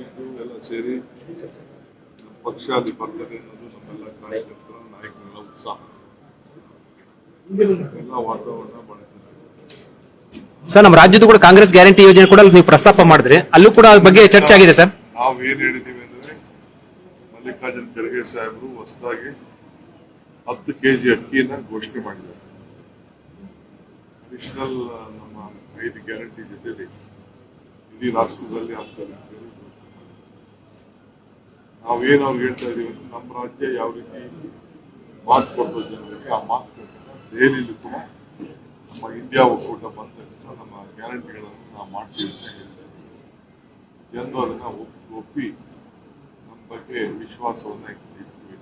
Seat ಎಲ್ಲ ಸೇರಿ ನಮ್ಮ ಪಕ್ಷ ಅಲ್ಲಿ ಬರ್ತದೆ ಅನ್ನೋದು ನಮ್ಮೆಲ್ಲ ಕಾರ್ಯಕರ್ತರ ನಾಯಕರೆಲ್ಲ ಉತ್ಸಾಹ. ಎಲ್ಲ ವಾತಾವರಣ ಬಹಳ ಸರ್ ನಮ್ಮ ರಾಜ್ಯದ ಕೂಡ ಕಾಂಗ್ರೆಸ್ ಗ್ಯಾರಂಟಿ ಯೋಜನೆ ಕೂಡ ನೀವು ಪ್ರಸ್ತಾಪ ಮಾಡಿದ್ರಿ. ಅಲ್ಲೂ ಕೂಡ ಅದ್ರ ಬಗ್ಗೆ ಚರ್ಚೆ ಆಗಿದೆ ಸರ್. ನಾವು ಏನ್ ಹೇಳಿದೀವಿ ಅಂದ್ರೆ ಮಲ್ಲಿಕಾರ್ಜುನ್ ಖರ್ಗೆ ಸಾಹೇಬರು ಹೊಸದಾಗಿ ಹತ್ತು ಕೆಜಿ ಅಕ್ಕಿಯನ್ನ ಘೋಷಣೆ ಮಾಡಿದ್ದಾರೆ. ಅಡಿಷನಲ್ ನಮ್ಮ ಐದು ಗ್ಯಾರಂಟಿ ಜೊತೆಲಿ ಇಡೀ ರಾಷ್ಟ್ರದಲ್ಲಿ ಆಗ್ತದೆ ಅಂತ ಹೇಳಿ ಘೋಷಣೆ ಮಾಡಿದ್ದಾರೆ. ನಾವೇನ್ ಅವ್ರಿಗೆ ಹೇಳ್ತಾ ಇದೀವಿ ಅಂದ್ರೆ ನಮ್ಮ ರಾಜ್ಯ ಯಾವ ರೀತಿ ಮಾತು ಕೊಡ್ತದೆ ಜನರಿಗೆ ಆ ಮಾತು ದೆಹಲಿಯಲ್ಲಿ ಕೂಡ ನಮ್ಮ ಇಂಡಿಯಾ ಒಕ್ಕೂಟ ಬಂದ ತಕ್ಷಣ ನಮ್ಮ ಗ್ಯಾರಂಟಿಗಳನ್ನು ನಾವು ಮಾಡ್ತೀವಿ ಅಂತ ಹೇಳಿದ್ದೇವೆ ಜನರು ಅದನ್ನ ಒಪ್ಪಿ ನಮ್ಮ ಬಗ್ಗೆ ವಿಶ್ವಾಸವನ್ನ ಇಟ್ಟಿರ್ತೀವಿ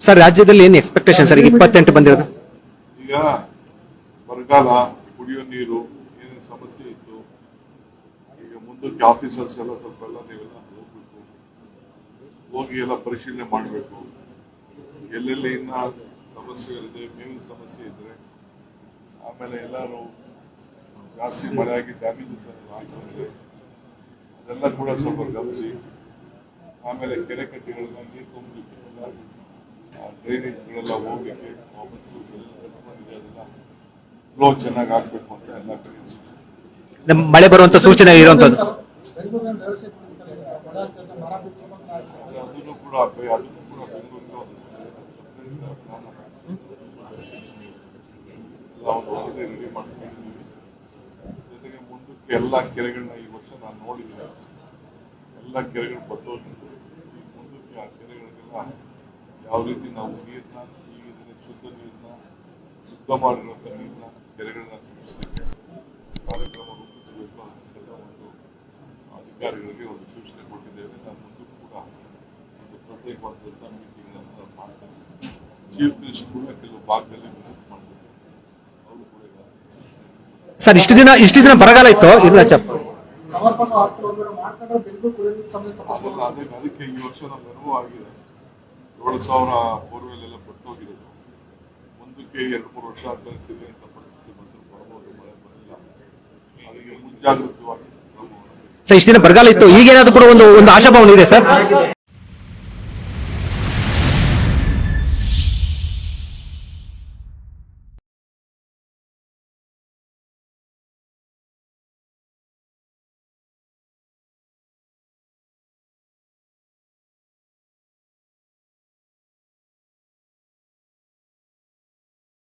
ಸರ್ ರಾಜ್ಯದಲ್ಲಿ ಏನು ಎಕ್ಸ್ಪೆಕ್ಟೇಷನ್ ಸರ್? ಇಪ್ಪತ್ತೆಂಟು ಬಂದಿರೋದು. ಈಗ ಬರಗಾಲ ಕುಡಿಯೋ ನೀರು ಏನೇನು ಸಮಸ್ಯೆ ಇತ್ತು ಈಗ ಮುಂದಕ್ಕೆ ಆಫೀಸರ್ಸ್ ಎಲ್ಲ ಸ್ವಲ್ಪ ಎಲ್ಲ ನೀವೆಲ್ಲ ಹೋಗಿ ಎಲ್ಲ ಪರಿಶೀಲನೆ ಮಾಡಬೇಕು. ಎಲ್ಲೆಲ್ಲಿ ಇನ್ನ ಸಮಸ್ಯೆಗಳಿದೆ ಮೇವಿನ ಸಮಸ್ಯೆ ಇದ್ರೆ, ಆಮೇಲೆ ಎಲ್ಲರೂ ಜಾಸ್ತಿ ಮಳೆ ಆಗಿ ಡ್ಯಾಮೇಜಸ್ ಆಗ್ತದೆ ಅದೆಲ್ಲ ಕೂಡ ಸ್ವಲ್ಪ ಗಮನಿಸಿ. ಆಮೇಲೆ ಕೆರೆ ಕಟ್ಟೆಗಳನ್ನ ನೀರು ತುಂಬಲಿಕ್ಕೆ ಡ್ರೈನೇಜ್ಗಳೆಲ್ಲ ಎಲ್ಲ ಕಟ್ಕೊಂಡಿದೆ ಅದೆಲ್ಲ ಫ್ಲೋ ಚೆನ್ನಾಗಿ ಆಗ್ಬೇಕು ಅಂತ ಎಲ್ಲ ಕಡೆ ಮಳೆ ಬರುವಂತ ಸೂಚನೆ ಇರುವಂತದ್ದು ಬೆಂಗಳೂರಿನಲ್ಲಿ ವ್ಯವಸ್ಥೆ ಕೊಡಿ ಸರ್ ಈಗ ಮಳೆ ಆಗ್ತದೆ ಮರ ಬಿದ್ದು ಮಕ್ಕಳು ಆಗ್ತದೆ. ಆದ್ರೆ ಅದನ್ನು ಕೂಡ ಅದನ್ನು ಕೂಡ ಒಂದು ವರದಿ ರೆಡಿ ಮಾಡ್ಕೊಂಡಿದ್ದೀವಿ ಜೊತೆಗೆ ಮುಂದಕ್ಕೆ ಎಲ್ಲ ಕೆರೆಗಳನ್ನ ಈ ವರ್ಷ ನಾನು ನೋಡಿದ್ದೀನಿ ಎಲ್ಲ ಕೆರೆಗಳು ಬತ್ತೋಗಿದ್ದು ಈ ಮುಂದಕ್ಕೆ ಆ ಕೆರೆಗಳಿಗೆಲ್ಲ ಯಾವ ರೀತಿ ನಾವು ನೀರನ್ನ ಈಗಿನ ಶುದ್ಧ ನೀರನ್ನ ಶುದ್ಧ ಮಾಡಿರುವಂಥ ನೀರನ್ನ ಕೆರೆಗಳನ್ನ ತುಂಬಿಸ್ಲಿಕ್ಕೆ ಕಾರ್ಯಕ್ರಮ ರೂಪಿಸಬೇಕು ಅಧಿಕಾರಿಗಳಿಗೆ ಒಂದು ಸೂಚನೆ ಕೊಟ್ಟಿದ್ದೇವೆ ನಾನು ಮುಂದಕ್ಕೂ ಕೂಡ ಒಂದು ಪ್ರತ್ಯೇಕವಾದಂಥ ಮಾಡ್ತೇನೆ ಚೀಫ್ ಮಿನಿಸ್ಟರ್ ಕೂಡ ಕೆಲವು ಭಾಗದಲ್ಲಿ ವಿಸಿಟ್ ಮಾಡಬೇಕು ಅವರು ಕೂಡ. ಸರ್ ಇಷ್ಟು ದಿನ ಇಷ್ಟು ದಿನ ಬರಗಾಲ ಇತ್ತು ಇಲ್ಲ ಚಪ್ಪ? ಅದಕ್ಕೆ ಈ ವರ್ಷ ಅನುಭವ ಆಗಿದೆ. ಏಳು ಸಾವಿರ ಬೋರ್ವೆಲ್ ಎಲ್ಲ ಬಟ್ಟೋಗಿರೋದು ಮುಂದಕ್ಕೆ ಎರಡು ಮೂರು ವರ್ಷ ಆಗ್ತಿದೆ ಅಂತ ಪರಿಸ್ಥಿತಿ ಬಂದು ಬರ್ಬೋದು ಮಳೆ ಬರಲಿಲ್ಲ ಅದಕ್ಕೆ ಮುಂಜಾಗ್ರತವಾಗಿ ಸರ್ ಇಷ್ಟು ದಿನ ಬರಗಾಲ ಇತ್ತು ಈಗೇನಾದ್ರೂ ಕೂಡ ಒಂದು ಒಂದು ಆಶಾಭಾವನೆ ಇದೆ ಸರ್?